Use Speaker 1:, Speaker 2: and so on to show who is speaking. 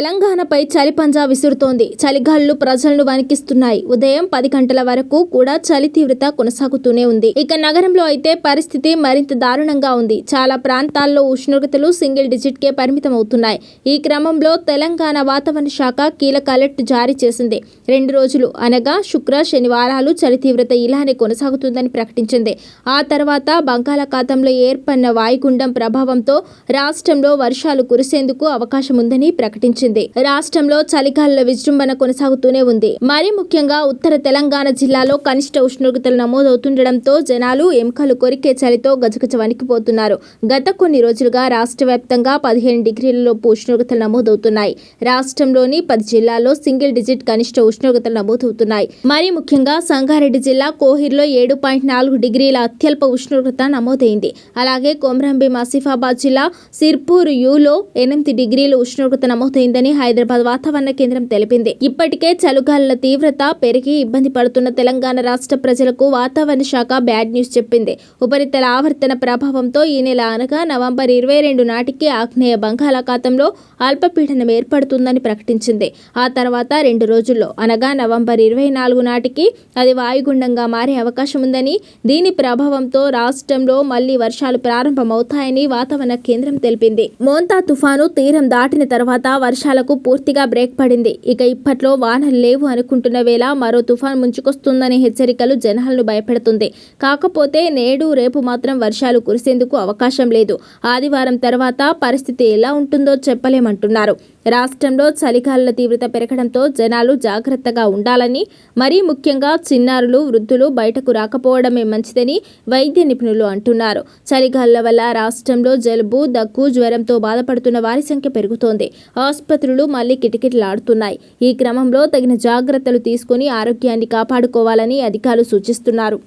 Speaker 1: తెలంగాణపై చలి పంజా విసురుతోంది. చలిగాలులు ప్రజలను వణికిస్తున్నాయి. ఉదయం పది గంటల వరకు కూడా చలి తీవ్రత కొనసాగుతూనే ఉంది. ఇక నగరంలో అయితే పరిస్థితి మరింత దారుణంగా ఉంది. చాలా ప్రాంతాల్లో ఉష్ణోగ్రతలు సింగిల్ డిజిట్ కే పరిమితం అవుతున్నాయి ఈ క్రమంలో తెలంగాణ వాతావరణ శాఖ కీలక అలర్ట్ జారీ చేసింది. రెండు రోజులు అనగా శుక్ర శనివారాలు చలి తీవ్రత ఇలానే కొనసాగుతుందని ప్రకటించింది. ఆ తర్వాత బంగాళాఖాతంలో ఏర్పడిన వాయుగుండం ప్రభావంతో రాష్ట్రంలో వర్షాలు కురిసేందుకు అవకాశం ఉందని ప్రకటించింది. రాష్ట్రంలో చలికాల విజృంభణ కొనసాగుతూనే ఉంది. మరీ ముఖ్యంగా ఉత్తర తెలంగాణ జిల్లాలో కనిష్ట ఉష్ణోగ్రతలు నమోదవుతుండటంతో జనాలు ఎముకలు కొరికే చలితో గజగజ వణికిపోతున్నారు గత కొన్ని రోజులుగా రాష్ట్ర వ్యాప్తంగా పదిహేను డిగ్రీలలోపు ఉష్ణోగ్రతలు నమోదవుతున్నాయి. రాష్ట్రంలోని పది జిల్లాల్లో సింగిల్ డిజిట్ కనిష్ట ఉష్ణోగ్రతలు నమోదవుతున్నాయి. మరీ ముఖ్యంగా సంగారెడ్డి జిల్లా కోహిర్లో ఏడు పాయింట్ నాలుగు డిగ్రీల అత్యల్ప ఉష్ణోగ్రత నమోదైంది. అలాగే కొమరంభీం ఆసిఫాబాద్ జిల్లా సిర్పూర్ యూలో ఎనిమిది డిగ్రీల ఉష్ణోగ్రత నమోదైందని హైదరాబాద్ వాతావరణ కేంద్రం తెలిపింది. ఇప్పటికే చలుగాలుల తీవ్రత పెరిగి ఇబ్బంది పడుతున్న తెలంగాణ రాష్ట్ర ప్రజలకు వాతావరణ శాఖ బ్యాడ్ న్యూస్ చెప్పింది. ఉపరితల ఆవర్తన ప్రభావంతో ఈ నెల అనగా నవంబర్ ఇరవై రెండు నాటికి ఆగ్నేయ బంగాళాఖాతంలో అల్పపీడనం ఏర్పడుతుందని ప్రకటించింది. ఆ తర్వాత రెండు రోజుల్లో అనగా నవంబర్ ఇరవై నాలుగు నాటికి అది వాయుగుండంగా మారే అవకాశం ఉందని దీని ప్రభావంతో రాష్ట్రంలో మళ్ళీ వర్షాలు ప్రారంభమవుతాయని వాతావరణ కేంద్రం తెలిపింది. మోంతా తుఫాను తీరం దాటిన తర్వాత వర్షాలకు పూర్తిగా బ్రేక్ పడింది. ఇక ఇప్పట్లో వానలు లేవు అనుకుంటున్న వేళ మరో తుఫాన్ ముంచుకొస్తుందనే హెచ్చరికలు జనాలను భయపెడుతుంది. కాకపోతే నేడు రేపు మాత్రం వర్షాలు కురిసేందుకు అవకాశం లేదు. ఆదివారం తర్వాత పరిస్థితి ఎలా ఉంటుందో చెప్పలేమంటున్నారు. రాష్ట్రంలో చలిగాలుల తీవ్రత పెరగడంతో జనాలు జాగ్రత్తగా ఉండాలని మరీ ముఖ్యంగా చిన్నారులు వృద్ధులు బయటకు రాకపోవడమే మంచిదని వైద్య నిపుణులు అంటున్నారు. చలిగాలుల వల్ల రాష్ట్రంలో జలుబు దగ్గు జ్వరంతో బాధపడుతున్న వారి సంఖ్య పెరుగుతోంది. ఆసుపత్రులు మళ్ళీ కిటకిటలాడుతున్నాయి. ఈ క్రమంలో తగిన జాగ్రత్తలు తీసుకుని ఆరోగ్యాన్ని కాపాడుకోవాలని అధికారులు సూచిస్తున్నారు.